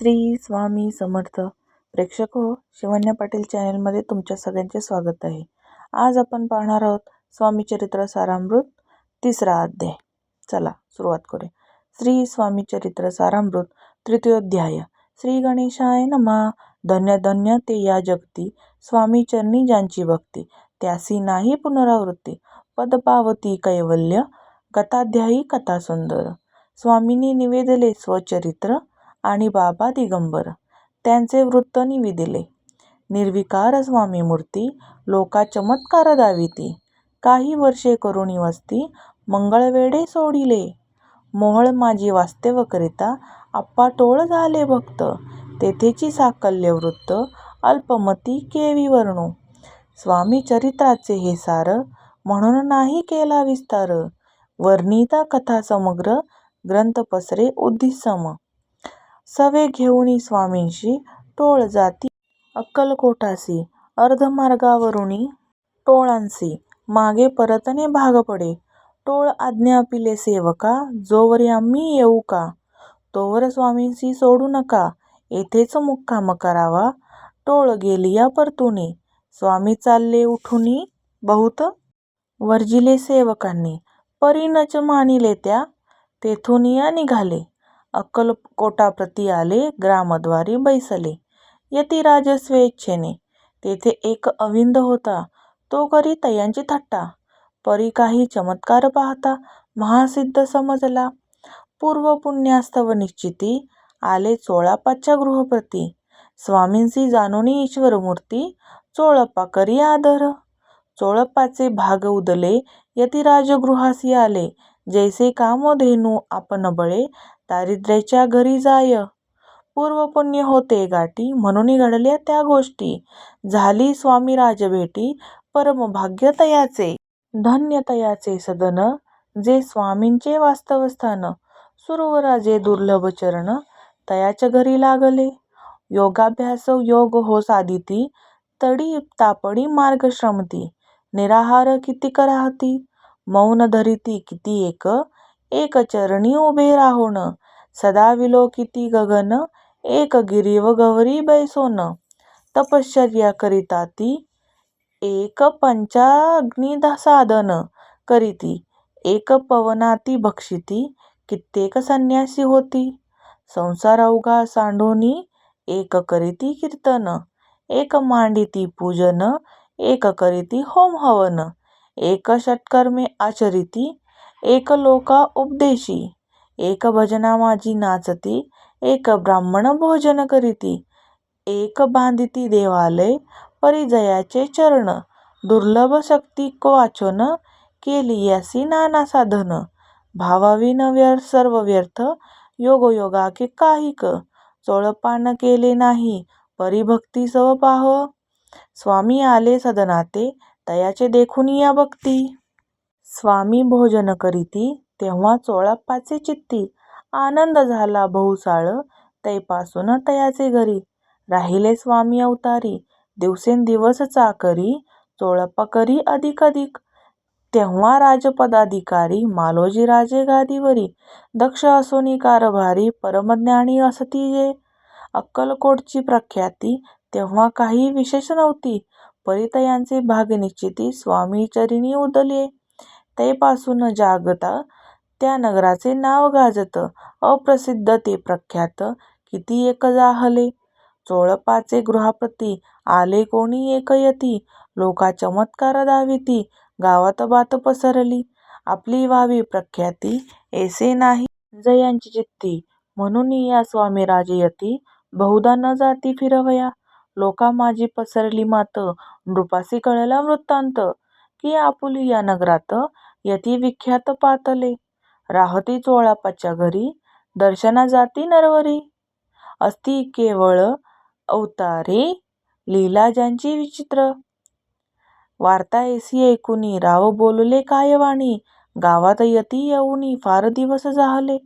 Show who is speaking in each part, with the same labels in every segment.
Speaker 1: श्री स्वामी समर्थ. प्रेक्षक हो शिवण्या पाटील चॅनलमध्ये तुमच्या सगळ्यांचे स्वागत आहे. आज आपण पाहणार आहोत स्वामी चरित्र सारामृत तिसरा अध्याय. चला सुरुवात करूया. श्री स्वामी चरित्र सारामृत तृतीयोध्याय. श्री गणेशाय नमा. धन्य धन्य ते या जगती. स्वामी चरणी ज्यांची भक्ती त्यासी नाही पुनरावृत्ती. पदपावती कैवल्य कथाध्यायी कथा सुंदर. स्वामींनी निवेदले स्वचरित्र आणि बाबा दिगंबर. त्यांचे वृत्त निविदिले निर्विकार स्वामी मूर्ती लोका चमत्कार दाविती. काही वर्षे करुणी वस्ती मंगळवेडे सोडिले. मोहळ माझी वास्तव करिता आप्पा टोळ झाले भक्त. तेथेची साकल्य वृत्त अल्पमती केवी वर्णू. स्वामी चरित्राचे हे सार म्हणून नाही केला विस्तार. वर्णिता कथा समग्र ग्रंथ पसरे उद्दिसम सवे घेऊनी स्वामींशी टोळ जाती अक्कलकोटासी अर्धमार्गावरुनी टोळांसी मागे परतणे भाग पडे. टोळ आज्ञा पिले सेवका जोवर आम्ही येऊ का? तोवर स्वामींसी सोडू नका येथेच मुक्काम करावा. टोळ गेलिया परतुनी स्वामी चालले उठुनी बहुत. वर्जिले सेवकांनी परीनच मानिले त्या तेथून या निघाले. अक्कलकोटाप्रती आले ग्रामद्वारी बैसले. यतिराज स्वेच्छेने तेथे एक अविंद होता. तो करी तयांची थट्टा. परी काही चमत्कार पाहता महासिद्ध समजला. पूर्व पुण्यास्तव निश्चिती आले चोळापाच्या गृहप्रती. स्वामींसी जाणोनी ईश्वरमूर्ती चोळप्पा करी आदर. चोळप्पाचे भाग उदले यतिराजगृहासी आले. जैसे कामधेनू आपण बळे दारिद्र्याच्या घरी जाय. पूर्वपुण्य होते गाठी म्हणून घडल्या त्या गोष्टी. झाली स्वामी राजभेटी परमभाग्य तयाचे धन्य तयाचे सदन जे स्वामींचे वास्तवस्थान सुरवराजे दुर्लभ चरण तयाच्या घरी लागले. योगाभ्यास योग हो साधिती तडी तापडी मार्ग श्रमती निराहार किती कराहती मौन धरिती किती एक एक चरणी उभे राहोन. सदा विलोकिती गगन एक गिरीव गौरी बैसोन. तपश्चर्या करिता ती एक पंचाग्निसाधन करीती. एक पवनाती भक्षिती कित्येक संन्यासी होती. संसार अवघा सांडोनी एक करीती कीर्तन. एक मांडिती पूजन एक करीती होम हवन. एक षट्कर्मे आचरिती एक लोका उपदेशी एक भजना माझी नाचती एक ब्राह्मण भोजन करीती एक बांधिती देवालय परिजयाचे चरण दुर्लभ शक्ती वाचन केलियासी नाना साधन भावाविन सर्व व्यर्थ योगयोगा के काहीक चोळपान केले नाही परिभक्ती सव पाह. स्वामी आले सदनाते तयाचे देखून या भक्ती. स्वामी भोजन करीती तेव्हा चोळप्पाचे चित्ती. आनंद झाला बहुसाळ तैपासून तयाचे घरी. राहिले स्वामी अवतारी दिवसेंदिवस चाकरी. चोळप्पा करी अधिक अधिक तेव्हा राजपदाधिकारी मालोजी राजे गादीवरी. दक्ष असोनी कारभारी परमज्ञानी असती जे अक्कलकोटची प्रख्याती तेव्हा काही विशेष नव्हती. परितयांचे भाग निश्चिती स्वामी चरिणी उदले तैपासून जागता त्या नगराचे नाव गाजत अप्रसिद्ध ते प्रख्यात किती एक जाहले. चोळपाचे गृहपती आले कोणी एक यती. लोका चमत्कार दाविती गावात बात पसरली. आपली व्हावी प्रख्याती ऐसे नाही. जयांची चित्ती म्हणून या स्वामी राजयती बहुधा न जाती फिरवया. लोका माझी पसरली मात नृपासी कळला वृत्तांत. की आपुली या नगरात यती विख्यात पातले. राहती चोळापाच्या घरी दर्शना जाती नरवरी. असती केवळ अवतारे लीला ज्यांची विचित्र. वार्ता एसी ऐकुनी राव बोलले काय वाणी? गावात यती येऊनी फार दिवस झाले.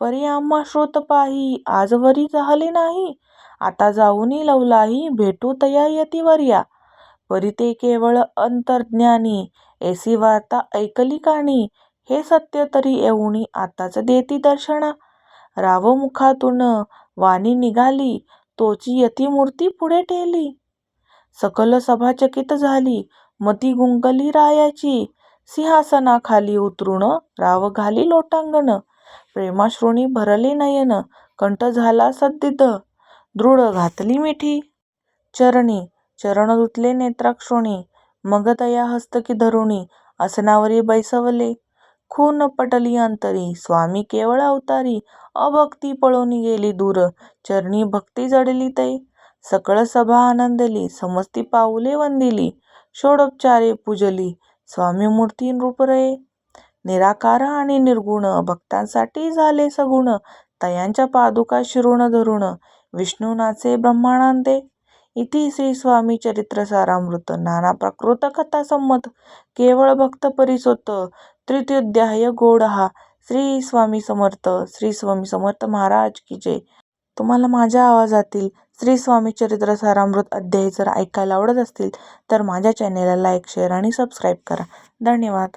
Speaker 1: परी आम्हा श्रोत पाही आजवरी झाले नाही. आता जाऊनी लवलाही भेटू तया यतीवर्या परी ते केवळ अंतर्ज्ञानी ऐसी वार्ता ऐकली काणी हे सत्य तरी येऊनी आताच देती दर्शना. राव मुखातून वाणी निघाली तोची यती मूर्ती पुढे ठेली. सकल सभा चकित झाली मती गुंगली रायाची. सिंहासनाखाली उतरून राव घाली लोटांगण. प्रेमाश्रुणी भरले नयन कंठ झाला सद्दिद दृढ घातली मिठी. चरणी चरण धुतले नेत्राक्षोणी मग तया हस्तकी धरुणी आसनावरी बैसवले. खून पटली अंतरी स्वामी केवळ अवतारी अभक्ती पळून गेली दूर. चरणी भक्ती जडली तै. सकळ सभा आनंदली समस्ती पाऊले वंदिली. षोडोपचारे पूजली स्वामी मूर्ती नृपरे निराकार आणि निर्गुण भक्तांसाठी झाले सगुण. तयांच्या पादुका शिरुण धरुण. विष्णुनाचे नाचे ब्रह्मांडे इति श्री स्वामी चरित्र सारामृत नाना प्राकृत कथा संमत केवळ भक्त परिसोत तृतीयोध्याय गोडहा. श्री स्वामी समर्थ श्री स्वामी समर्थ महाराज की जय. तुम्हाला माझ्या आवाजातील श्री स्वामी चरित्र सारामृत अध्याय जर ऐकायला आवडत असतील तर माझ्या चॅनेलला लाईक शेअर आणि सबस्क्राईब करा. धन्यवाद.